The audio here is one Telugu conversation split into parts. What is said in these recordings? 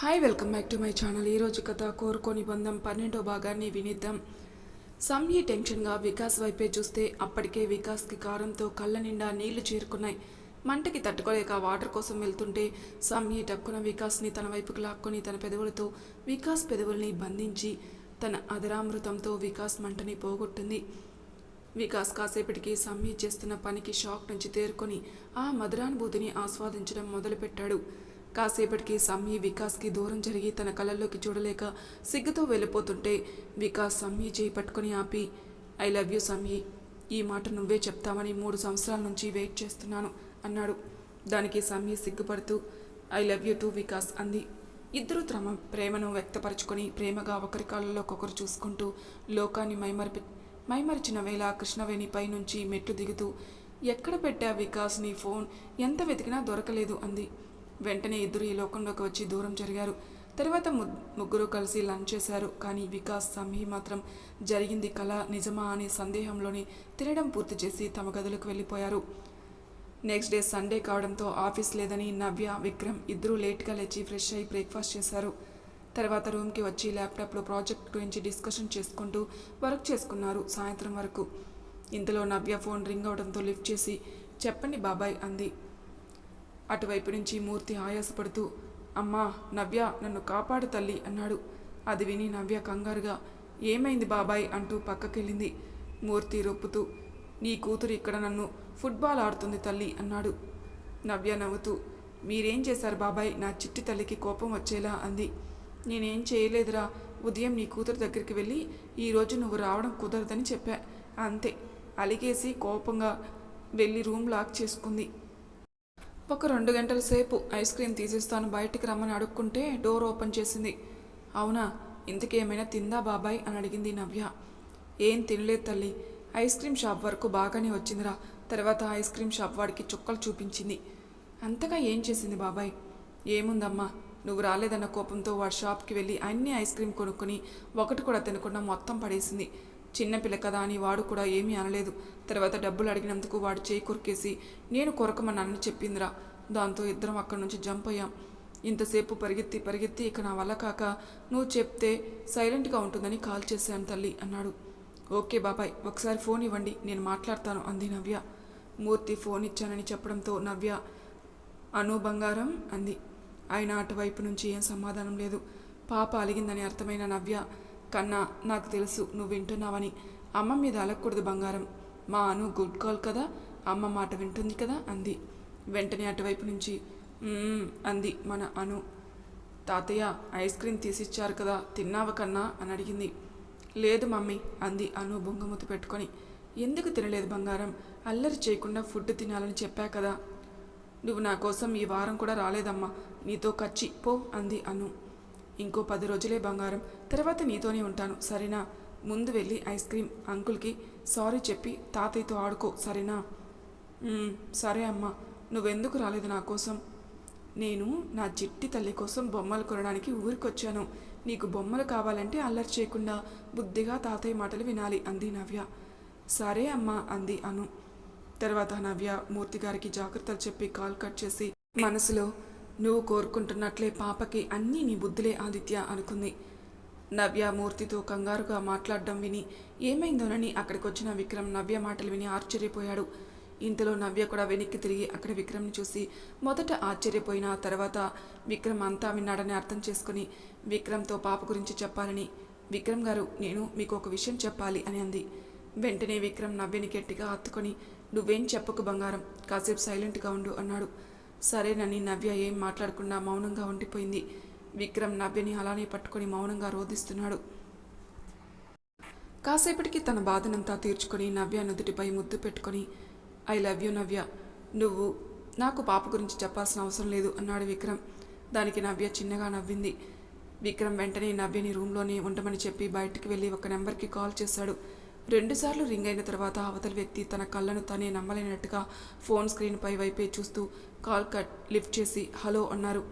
Hi welcome back to my channel ఈరోజు కథ కోరుకోని బంధం పన్నెండో భాగాన్ని వినిద్దాం. సంహి టెన్షన్గా వికాస్ వైపే చూస్తే అప్పటికే వికాస్కి కారంతో కళ్ళ నిండా నీళ్ళు చేరుకున్నాయి. మంటకి తట్టుకోలేక వాటర్ కోసం వెళ్తుంటే సంహి టక్కున వికాస్ని తన వైపుకు లాక్కొని తన పెదవులతో వికాస్ పెదవుల్ని బంధించి తన అదరామృతంతో వికాస్ మంటని పోగొట్టింది. వికాస్ కాసేపటికి సమ్మి చేస్తున్న పనికి షాక్ నుంచి తేరుకొని ఆ మధురానుభూతిని ఆస్వాదించడం మొదలుపెట్టాడు. కాసేపటికి సమ్మి వికాస్కి దూరం జరిగి తన కళ్ళల్లోకి చూడలేక సిగ్గుతో వెళ్ళిపోతుంటే వికాస్ సమ్మి చేయి పట్టుకొని ఆపి ఐ లవ్ యూ సమ్మి ఈ మాట నువ్వే చెప్తామని మూడు సంవత్సరాల నుంచి వెయిట్ చేస్తున్నాను అన్నాడు. దానికి సమ్మి సిగ్గుపడుతూ I love you too Vikas అంది. ఇద్దరు తమ ప్రేమను వ్యక్తపరచుకొని ప్రేమగా ఒకరి కాళ్ళలో ఒకరు చూసుకుంటూ లోకాన్ని మైమరిపి మైమరిచిన వేళ కృష్ణవేణి పైనుంచి మెట్లు దిగుతూ ఎక్కడ పెట్టా వికాస్ నీ ఫోన్? ఎంత వెతికినా దొరకలేదు అంది. వెంటనే ఇద్దరు ఈ లోకంలోకి వచ్చి దూరం జరిగారు. తర్వాత ముగ్గురు కలిసి లంచ్ చేశారు. కానీ వికాస్ సమీ మాత్రం జరిగింది కళ నిజమా అనే సందేహంలోనే తినడం పూర్తి చేసి తమ గదులకు వెళ్ళిపోయారు. నెక్స్ట్ డే సండే కావడంతో ఆఫీస్ లేదని నవ్య విక్రమ్ ఇద్దరూ లేట్గా లేచి ఫ్రెష్ అయి బ్రేక్ఫాస్ట్ చేశారు. తర్వాత రూమ్కి వచ్చి ల్యాప్టాప్లో ప్రాజెక్ట్ గురించి డిస్కషన్ చేసుకుంటూ వర్క్ చేసుకున్నారు సాయంత్రం వరకు. ఇంతలో నవ్య ఫోన్ రింగ్ అవడంతో లిఫ్ట్ చేసి చెప్పండి బాబాయ్ అంది. అటువైపు నుంచి మూర్తి ఆయాసపడుతూ అమ్మా నవ్య నన్ను కాపాడు తల్లి అన్నాడు. అది విని నవ్య కంగారుగా ఏమైంది బాబాయ్ అంటూ పక్కకెళ్ళింది. మూర్తి రొప్పుతూ నీ కూతురు ఇక్కడ నన్ను ఫుట్బాల్ ఆడుతుంది తల్లి అన్నాడు. నవ్య నవ్వుతూ మీరేం చేశారు బాబాయ్? నా చిట్టి తల్లికి కోపం వచ్చేలా అంది. నేనేం చేయలేదురా ఉదయం నీ కూతురు దగ్గరికి వెళ్ళి ఈరోజు నువ్వు రావడం కుదరదని చెప్పా. అంతే. అలిగేసి కోపంగా వెళ్ళి రూమ్ లాక్ చేసుకుంది. ఒక రెండు గంటల సేపు ఐస్ క్రీమ్ తీసిస్తాను. బయటికి రమ్మని అడుక్కుంటే డోర్ ఓపెన్ చేసింది. అవునా? ఇంతకేమైనా తిందా బాబాయ్? అని అడిగింది నవ్య. ఏం తినలేదు తల్లి. ఐస్ క్రీమ్ షాప్ వరకు బాగానే వచ్చిందిరా. తర్వాత ఐస్ క్రీమ్ షాప్ వాడికి చుక్కలు చూపించింది. అంతగా ఏం చేసింది బాబాయ్? ఏముందమ్మా? నువ్వు రాలేదన్న కోపంతో వాడి షాప్కి వెళ్ళి అన్ని ఐస్ క్రీమ్ కొనుక్కొని ఒకటి కూడా తినకుండా మొత్తం పడేసింది. చిన్నపిల్ల కదా అని వాడు కూడా ఏమీ అనలేదు. తర్వాత డబ్బులు అడిగినందుకు వాడు చేయి కొరికేసి నేను కొరకమన్నానని చెప్పిందిరా. దాంతో ఇద్దరం అక్కడి నుంచి జంప్ అయ్యాం. ఇంతసేపు పరిగెత్తి పరిగెత్తి ఇక నా వల్ల కాక నువ్వు చెప్తే సైలెంట్గా ఉంటుందని కాల్ చేశాను తల్లి అన్నాడు. ఓకే బాబాయ్ ఒకసారి ఫోన్ ఇవ్వండి నేను మాట్లాడతాను అంది నవ్య. మూర్తి ఫోన్ ఇచ్చానని చెప్పడంతో నవ్య అను బంగారం అంది. ఆయన అటువైపు నుంచి ఏం సమాధానం లేదు. పాప అలిగిందని అర్థమైన నవ్య కన్నా నాకు తెలుసు నువ్వు వింటున్నావని. అమ్మ మీద అలగకూడదు బంగారం. మా అను గుడ్ కాల్ కదా అమ్మ మాట వింటుంది కదా అంది. వెంటనే అటువైపు నుంచి అంది మన అను. తాతయ్య ఐస్ క్రీమ్ తీసిచ్చారు కదా తిన్నావ కన్నా అని అడిగింది. లేదు మమ్మీ అంది అను బొంగమూత పెట్టుకొని. ఎందుకు తినలేదు బంగారం? అల్లరి చేయకుండా ఫుడ్ తినాలని చెప్పా కదా. నువ్వు నా కోసం ఈ వారం కూడా రాలేదమ్మా నీతో కచ్చి పో అంది అను. ఇంకో పది రోజులే బంగారం. తర్వాత నీతోనే ఉంటాను సరేనా? ముందు వెళ్ళి ఐస్ క్రీమ్ అంకుల్కి సారీ చెప్పి తాతయ్యతో ఆడుకో సరేనా? సరే అమ్మా. నువ్వెందుకు రాలేదు నా కోసం? నేను నా చిట్టి తల్లి కోసం బొమ్మలు కొనడానికి ఊరికొచ్చాను. నీకు బొమ్మలు కావాలంటే అల్లరి చేయకుండా బుద్ధిగా తాతయ్య మాటలు వినాలి అంది నవ్య. సరే అమ్మా అంది అను. తర్వాత నవ్య మూర్తి గారికి జాగ్రత్తలు చెప్పి కాల్ కట్ చేసి మనసులో నువ్వు కోరుకుంటున్నట్లే పాపకి అన్నీ నీ బుద్ధులే ఆదిత్య అనుకుంది. నవ్య మూర్తితో కంగారుగా మాట్లాడడం విని ఏమైందోనని అక్కడికి వచ్చిన విక్రమ్ నవ్య మాటలు విని ఆశ్చర్యపోయాడు. ఇంతలో నవ్య కూడా వెనక్కి తిరిగి అక్కడ విక్రమ్ని చూసి మొదట ఆశ్చర్యపోయిన తర్వాత విక్రమ్ అంతా విన్నాడని అర్థం చేసుకుని విక్రమ్తో పాప గురించి చెప్పాలని విక్రమ్ గారు నేను మీకు ఒక విషయం చెప్పాలి అని అంది. వెంటనే విక్రమ్ నవ్యని గట్టిగా హత్తుకొని నువ్వేం చెప్పకు బంగారం కాసేపు సైలెంట్గా ఉండు అన్నాడు. సరేనని నవ్య ఏం మాట్లాడకుండా మౌనంగా ఉండిపోయింది. విక్రమ్ నవ్యని అలానే పట్టుకొని మౌనంగా రోధిస్తున్నాడు. కాసేపటికి తన బాధనంతా తీర్చుకొని నవ్య నుదుటిపై ముద్దు పెట్టుకొని ఐ లవ్ యూ నవ్య. నువ్వు నాకు పాప గురించి చెప్పాల్సిన అవసరం లేదు అన్నాడు విక్రమ్. దానికి నవ్య చిన్నగా నవ్వింది. విక్రమ్ వెంటనే నవ్యని రూమ్లోనే ఉండమని చెప్పి బయటికి వెళ్ళి ఒక నెంబర్కి కాల్ చేశాడు. రెండుసార్లు రింగ్ అయిన తర్వాత అవతలి వ్యక్తి తన కళ్ళను తనే నమ్మలేనట్టుగా ఫోన్ స్క్రీన్పై వైపే చూస్తూ కాల్ కట్ లిఫ్ట్ చేసి హలో అన్నారు.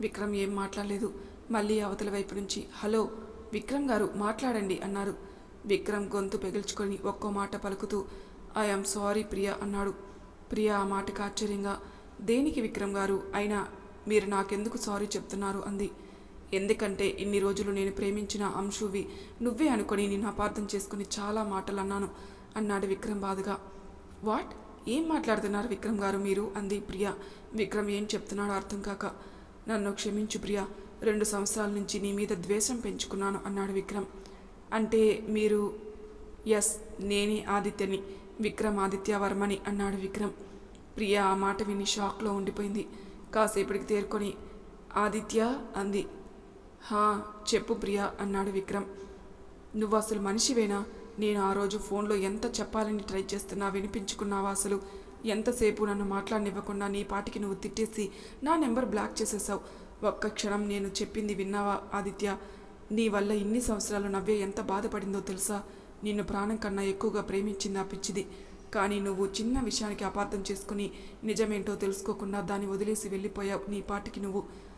విక్రమ్ ఏం మాట్లాడలేదు. మళ్ళీ అవతల వైపు నుంచి హలో విక్రమ్ గారు మాట్లాడండి అన్నారు. విక్రమ్ గొంతు పెగిల్చుకొని ఒక్కో మాట పలుకుతూ ఐఎమ్ సారీ ప్రియా అన్నాడు. ప్రియా ఆ మాటకు ఆశ్చర్యంగా దేనికి విక్రమ్ గారు? అయినా మీరు నాకెందుకు సారీ చెప్తున్నారు? అంది. ఎందుకంటే ఇన్ని రోజులు నేను ప్రేమించిన అంశువి నువ్వే అనుకొని నిన్ను అపార్థం చేసుకుని చాలా మాటలు అన్నాను అన్నాడు విక్రమ్ బాధగా. వాట్? ఏం మాట్లాడుతున్నారు విక్రమ్ గారు మీరు? అంది ప్రియా. విక్రమ్ ఏం చెప్తున్నాడో అర్థం కాక నన్ను క్షమించు ప్రియ రెండు సంవత్సరాల నుంచి నీ మీద ద్వేషం పెంచుకున్నాను అన్నాడు విక్రమ్. అంటే మీరు ఎస్ నేనే ఆదిత్యని విక్రమ్ ఆదిత్య వర్మని అన్నాడు విక్రమ్. ప్రియా ఆ మాట విని షాక్లో ఉండిపోయింది. కాసేపటికి తేరుకొని ఆదిత్య అంది. హా చెప్పు ప్రియ అన్నాడు విక్రమ్. నువ్వు అసలు మనిషివేనా? నేను ఆ రోజు ఫోన్లో ఎంత చెప్పాలని ట్రై చేస్తున్నా వినిపించుకున్నావా అసలు? ఎంతసేపు నన్ను మాట్లాడనివ్వకుండా నీ పాటికి నువ్వు తిట్టేసి నా నెంబర్ బ్లాక్ చేసేసావు. ఒక్క క్షణం నేను చెప్పింది విన్నావా ఆదిత్య? నీ వల్ల ఇన్ని సంవత్సరాలు నవ్వే ఎంత బాధపడిందో తెలుసా? నిన్ను ప్రాణం కన్నా ఎక్కువగా ప్రేమించింది ఆ పిచ్చిది. కానీ నువ్వు చిన్న విషయానికి అపార్థం చేసుకుని నిజమేంటో తెలుసుకోకుండా దాన్ని వదిలేసి వెళ్ళిపోయావు నీ పాటికి నువ్వు.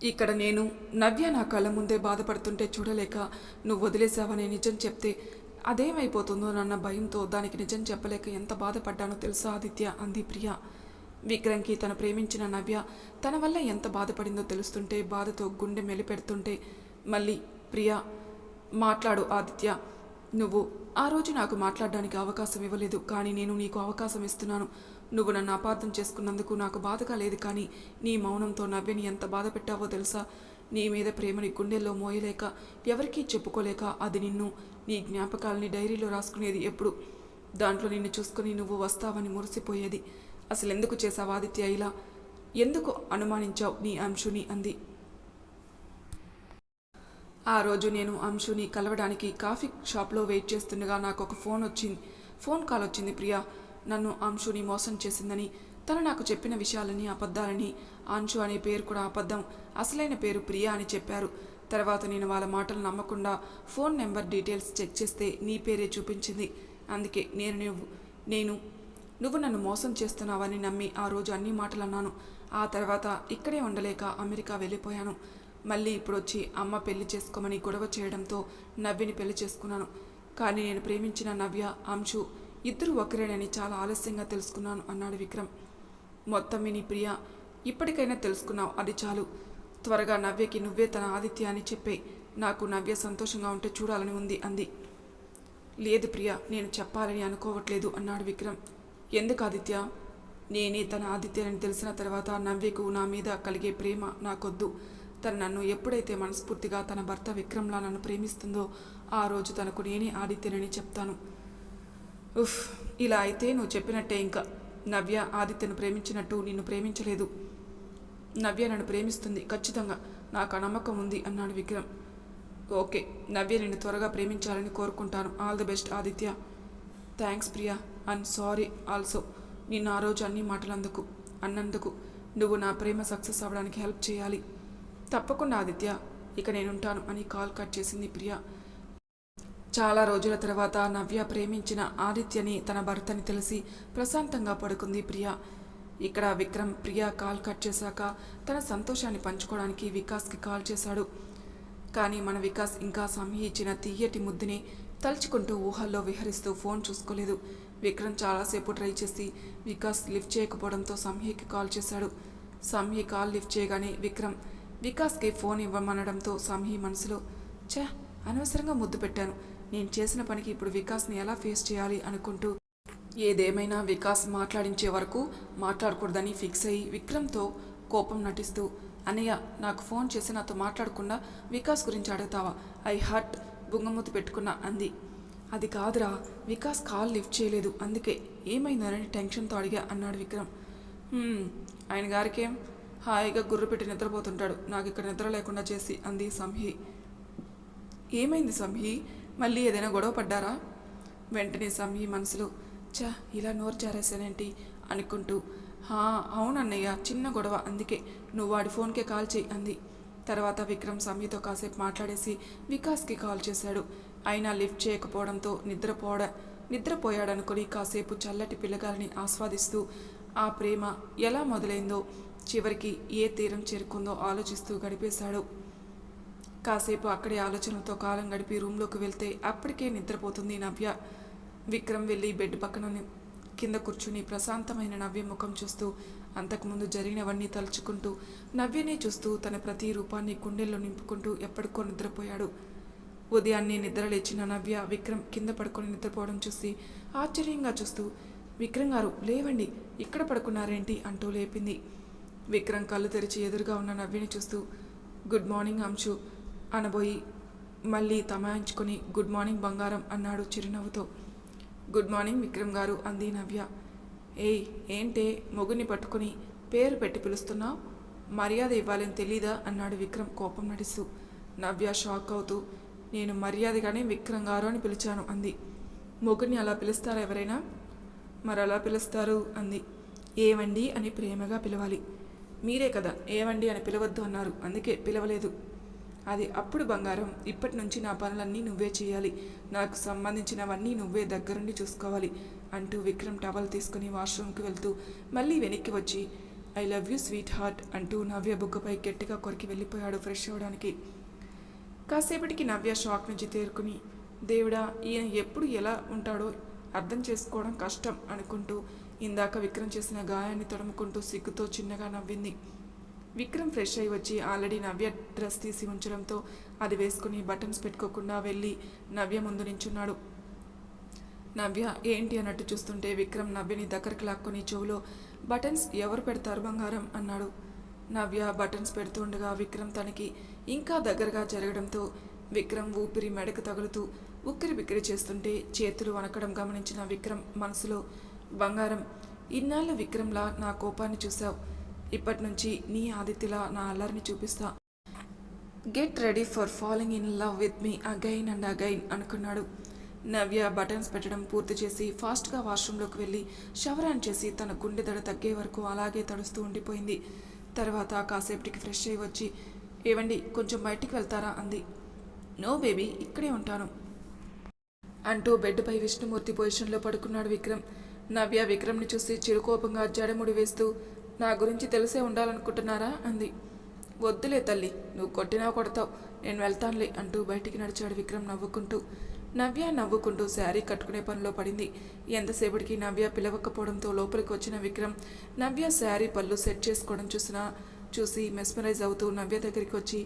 ఇక్కడ నేను నవ్య నా కళ్ళ ముందే బాధపడుతుంటే చూడలేక నువ్వు వదిలేసావనే నిజం చెప్తే అదేమైపోతుందో నన్న భయంతో దానికి నిజం చెప్పలేక ఎంత బాధపడ్డానో తెలుసా ఆదిత్య? అంది ప్రియ. విక్రమ్కి తను ప్రేమించిన నవ్య తన వల్ల ఎంత బాధపడిందో తెలుస్తుంటే బాధతో గుండె మెలిపెడుతుంటే మళ్ళీ ప్రియ మాట్లాడు ఆదిత్య. నువ్వు ఆ రోజు నాకు మాట్లాడడానికి అవకాశం ఇవ్వలేదు కానీ నేను నీకు అవకాశం ఇస్తున్నాను. నువ్వు నన్ను అపార్థం చేసుకున్నందుకు నాకు బాధగా లేదు కానీ నీ మౌనంతో నవ్యని ఎంత బాధ పెట్టావో తెలుసా? నీ మీద ప్రేమని గుండెల్లో మోయలేక ఎవరికీ చెప్పుకోలేక అది నిన్ను నీ జ్ఞాపకాలని డైరీలో రాసుకునేది ఎప్పుడు? దాంట్లో నిన్ను చూసుకుని నువ్వు వస్తావని మురిసిపోయేది. అసలు ఎందుకు చేశావు ఆదిత్య ఇలా? ఎందుకు అనుమానించావు నీ అంశుని? అంది. ఆ రోజు నేను అంశుని కలవడానికి కాఫీ షాప్లో వెయిట్ చేస్తుండగా నాకు ఒక ఫోన్ వచ్చింది. ఫోన్ కాల్ వచ్చింది ప్రియా. నన్ను అంశుని మోసం చేసిందని తను నాకు చెప్పిన విషయాలని అబద్ధాలని. అంశు అనే పేరు కూడా అబద్ధం. అసలైన పేరు ప్రియా అని చెప్పారు. తర్వాత నేను వాళ్ళ మాటలు నమ్మకుండా ఫోన్ నెంబర్ డీటెయిల్స్ చెక్ చేస్తే నీ పేరే చూపించింది. అందుకే నేను నువ్వు నేను నువ్వు నన్ను మోసం చేస్తున్నావని నమ్మి ఆ రోజు అన్ని మాటలు అన్నాను ఆ తర్వాత ఇక్కడే ఉండలేక అమెరికా వెళ్ళిపోయాను. మళ్ళీ ఇప్పుడు వచ్చి అమ్మ పెళ్ళి చేసుకోమని గొడవ చేయడంతో నవ్విని పెళ్ళి చేసుకున్నాను. కానీ నేను ప్రేమించిన నవ్య అంశు ఇద్దరు ఒకరేనని చాలా ఆలస్యంగా తెలుసుకున్నాను అన్నాడు విక్రమ్. మొత్తం విని ప్రియ ఇప్పటికైనా తెలుసుకున్నావు అది చాలు. త్వరగా నవ్యకి నువ్వే తన ఆదిత్య అని చెప్పే. నాకు నవ్య సంతోషంగా ఉంటే చూడాలని ఉంది అంది. లేదు ప్రియ నేను చెప్పాలని అనుకోవట్లేదు అన్నాడు విక్రమ్. ఎందుకు ఆదిత్య? నేనే తన ఆదిత్యని తెలిసిన తర్వాత నవ్యకు నా మీద కలిగే ప్రేమ నాకొద్దు. తను నన్ను ఎప్పుడైతే మనస్ఫూర్తిగా తన భర్త విక్రమ్లా నన్ను ప్రేమిస్తుందో ఆ రోజు తనకు నేనే ఆదిత్యనని చెప్తాను. ఉఫ్ ఇలా అయితే నువ్వు చెప్పినట్టే ఇంకా. నవ్య ఆదిత్యను ప్రేమించినట్టు నిన్ను ప్రేమించలేదు. నవ్య నన్ను ప్రేమిస్తుంది ఖచ్చితంగా. నాకు ఆ నమ్మకం ఉంది అన్నాడు విక్రమ్. ఓకే నవ్య నిన్ను త్వరగా ప్రేమించాలని కోరుకుంటాను. All the best Aditya. Thanks Priya. And sorry also. నిన్ను ఆ రోజు అన్ని మాటలందుకు అన్నందుకు. నువ్వు నా ప్రేమ సక్సెస్ అవ్వడానికి హెల్ప్ చేయాలి. తప్పకుండా ఆదిత్య. ఇక నేనుంటాను అని కాల్ కట్ చేసింది ప్రియా. చాలా రోజుల తర్వాత నవ్య ప్రేమించిన ఆదిత్యని తన భర్తని తెలిసి ప్రశాంతంగా పడుకుంది ప్రియా. ఇక్కడ విక్రమ్ ప్రియా కాల్ కట్ చేశాక తన సంతోషాన్ని పంచుకోవడానికి వికాస్కి కాల్ చేశాడు. కానీ మన వికాస్ ఇంకా సమీ ఇచ్చిన తీయటి ముద్దుని తలుచుకుంటూ ఊహల్లో విహరిస్తూ ఫోన్ చూసుకోలేదు. విక్రమ్ చాలాసేపు ట్రై చేసి వికాస్ లిఫ్ట్ చేయకపోవడంతో సంహికి కాల్ చేశాడు. సంహి కాల్ లిఫ్ట్ చేయగానే విక్రమ్ వికాస్కి ఫోన్ ఇవ్వమనడంతో సంహి మనసులో ఛే అనవసరంగా ముద్దు పెట్టాను. నేను చేసిన పనికి ఇప్పుడు వికాస్ని ఎలా ఫేస్ చేయాలి అనుకుంటూ ఏదేమైనా వికాస్ మాట్లాడించే వరకు మాట్లాడకూడదని ఫిక్స్ అయ్యి విక్రమ్తో కోపం నటిస్తూ అన్నయ్య నాకు ఫోన్ చేసి నాతో మాట్లాడకుండా వికాస్ గురించి అడుగుతావా? ఐ హర్ట్ బుంగమూతి పెట్టుకున్నా అంది. అది కాదురా వికాస్ కాల్ లిఫ్ట్ చేయలేదు అందుకే ఏమైందనని టెన్షన్తో అడిగా అన్నాడు విక్రమ్. ఆయన గారికేం? హాయిగా గుర్రు పెట్టి నిద్రపోతుంటాడు నాకు ఇక్కడ నిద్ర లేకుండా చేసి అంది సంహి. ఏమైంది సంహి? మళ్ళీ ఏదైనా గొడవ పడ్డారా? వెంటనే సమ్మి మనసులో చా ఇలా నోరు జారేసానేంటి అనుకుంటూ హా అవునన్నయ్య చిన్న గొడవ అందుకే నువ్వు వాడి ఫోన్కే కాల్ చేయి అంది. తర్వాత విక్రమ్ సంహితో కాసేపు మాట్లాడేసి వికాస్కి కాల్ చేశాడు. అయినా లిఫ్ట్ చేయకపోవడంతో నిద్రపోడ నిద్రపోయాడనుకుని కాసేపు చల్లటి పిల్లగాల్ని ఆస్వాదిస్తూ ఆ ప్రేమ ఎలా మొదలైందో చివరికి ఏ తీరం చేరుకుందో ఆలోచిస్తూ గడిపేశాడు. కాసేపు అక్కడే ఆలోచనలతో కాలం గడిపి రూమ్లోకి వెళ్తే అప్పటికే నిద్రపోతుంది నవ్య. విక్రమ్ వెళ్ళి బెడ్ పక్కన కింద కూర్చుని ప్రశాంతమైన నవ్య ముఖం చూస్తూ అంతకుముందు జరిగినవన్నీ తలుచుకుంటూ నవ్యనే చూస్తూ తన ప్రతి రూపాన్ని గుండెల్లో నింపుకుంటూ ఎప్పటికో నిద్రపోయాడు. ఉదయాన్నే నిద్ర లేచిన నవ్య విక్రమ్ కింద పడుకొని నిద్రపోవడం చూసి ఆశ్చర్యంగా చూస్తూ విక్రమ్ గారు లేవండి ఇక్కడ పడుకున్నారేంటి? అంటూ లేపింది. విక్రమ్ కళ్ళు తెరిచి ఎదురుగా ఉన్న నవ్యని చూస్తూ గుడ్ మార్నింగ్ అంశు. అనబోయి మళ్ళీ తమాయించుకొని గుడ్ మార్నింగ్ బంగారం అన్నాడు చిరునవ్వుతో. గుడ్ మార్నింగ్ విక్రమ్ గారు అంది నవ్య. ఏయ్ ఏంటే? మొగుని పట్టుకుని పేరు పెట్టి పిలుస్తున్నావు? మర్యాద ఇవ్వాలని తెలీదా? అన్నాడు విక్రమ్ కోపం నటిస్తూ నవ్య షాక్ అవుతూ నేను మర్యాదగానే విక్రమ్ గారు అని పిలిచాను అంది. మొగుని అలా పిలుస్తారా ఎవరైనా? మరి అలా పిలుస్తారు అంది. ఏవండి? అని ప్రేమగా పిలవాలి. మీరే కదా ఏవండి? అని పిలవద్దు అన్నారు. అందుకే పిలవలేదు. అది అప్పుడు బంగారం. ఇప్పటి నుంచి నా పనులన్నీ నువ్వే చేయాలి. నాకు సంబంధించినవన్నీ నువ్వే దగ్గరుండి చూసుకోవాలి అంటూ విక్రమ్ టవల్ తీసుకుని వాష్రూమ్కి వెళ్తూ మళ్ళీ వెనక్కి వచ్చి I love you sweetheart అంటూ నవ్య బుగ్గపై గట్టిగా కొరికి వెళ్ళిపోయాడు ఫ్రెష్ అవ్వడానికి. కాసేపటికి నవ్య షాక్ నుంచి తేరుకుని దేవుడా ఈయన ఎప్పుడు ఎలా ఉంటాడో అర్థం చేసుకోవడం కష్టం అనుకుంటూ ఇందాక విక్రమ్ చేసిన గాయాన్ని తడుముకుంటూ సిగ్గుతో చిన్నగా నవ్వింది. విక్రమ్ ఫ్రెష్ అయి వచ్చి ఆల్రెడీ నవ్య డ్రెస్ తీసి ఉంచడంతో అది వేసుకుని బటన్స్ పెట్టుకోకుండా వెళ్ళి నవ్య ముందు నించున్నాడు. నవ్య ఏంటి అన్నట్టు చూస్తుంటే విక్రమ్ నవ్యని దగ్గరికి లాక్కొని చెవులో బటన్స్ ఎవరు పెడతారు బంగారం? అన్నాడు. నవ్య బటన్స్ పెడుతుండగా విక్రమ్ తనకి ఇంకా దగ్గరగా జరగడంతో విక్రమ్ ఊపిరి మెడకు తగులుతూ ఉక్కిరి బిక్కిరి చేస్తుంటే చేతులు వనకడం గమనించిన విక్రమ్ మనసులో బంగారం ఇన్నాళ్ళు విక్రమ్లా నా కోపాన్ని చూశావు. ఇప్పటి నుంచి నీ ఆదిత్యలా నా అల్లరిని చూపిస్తా. Get ready for following in love with me again and again అనుకున్నాడు. నవ్య బటన్స్ పెట్టడం పూర్తి చేసి ఫాస్ట్గా వాష్రూమ్లోకి వెళ్ళి షవర్ ఆన్ చేసి తన గుండె దడ తగ్గే వరకు అలాగే తడుస్తూ ఉండిపోయింది. తర్వాత కాసేపటికి ఫ్రెష్ అయ్యి వచ్చి ఏవండి కొంచెం బయటికి వెళ్తారా? అంది. నో బేబీ ఇక్కడే ఉంటాను. అంటూ బెడ్పై విష్ణుమూర్తి పొజిషన్లో పడుకున్నాడు విక్రమ్. నవ్య విక్రమ్ని చూసి చిరుకోపంగా జడముడి వేస్తూ నా గురించి తెలిసే ఉండాలనుకుంటున్నారా? అంది. వద్దులే తల్లి నువ్వు కొట్టినా కొడతావు. నేను వెళ్తానులే అంటూ బయటికి నడిచాడు విక్రమ్ నవ్వుకుంటూ. నవ్య నవ్వుకుంటూ శారీ కట్టుకునే పనిలో పడింది. ఎంతసేపటికి నవ్య పిలవకపోవడంతో లోపలికి వచ్చిన విక్రమ్ నవ్య శారీ పళ్ళు సెట్ చేసుకోవడం చూసిన చూసి మెస్మరైజ్ అవుతూ నవ్య దగ్గరికి వచ్చి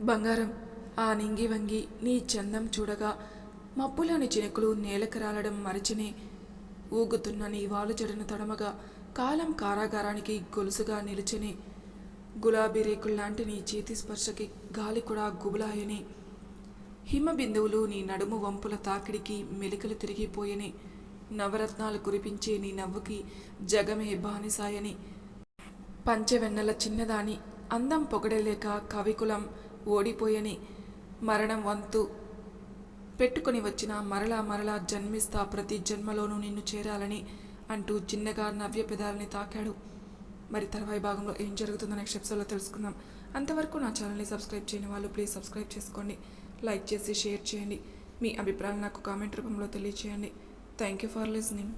బంగారం ఆ నింగి వంగి నీ చందం చూడగా మప్పులోని చినుకులు నేలకు రాలడం మరచినే ఊగుతున్న నీ వాలు జడను తడమగా కాలం కారాగారానికి గొలుసుగా నిలిచని. గులాబీ రేకుల్లాంటి నీ చేతి స్పర్శకి గాలి కూడా గుబులాయని. హిమ బిందువులు నీ నడుము వంపుల తాకిడికి మెలికలు తిరిగిపోయని. నవరత్నాలు కురిపించే నీ నవ్వుకి జగమే బానిసాయని. పంచవెన్నెల చిన్నదాని అందం పొగడలేక కవికులం ఓడిపోయని. మరణం వంతు పెట్టుకుని వచ్చిన మరలా మరలా జన్మిస్తా ప్రతి జన్మలోనూ నిన్ను చేరాలని. అంటూ చిన్నగా నవ్య పెదాలని తాకాడు. మరి తర్వాయి భాగంలో ఏం జరుగుతుందో నెక్స్ట్ ఎపిసోడ్లో తెలుసుకుందాం. అంతవరకు నా ఛానల్ని సబ్స్క్రైబ్ చేయని వాళ్ళు ప్లీజ్ సబ్స్క్రైబ్ చేసుకోండి. లైక్ చేసి షేర్ చేయండి. మీ అభిప్రాయాలు నాకు కామెంట్ రూపంలో తెలియచేయండి. Thank you for listening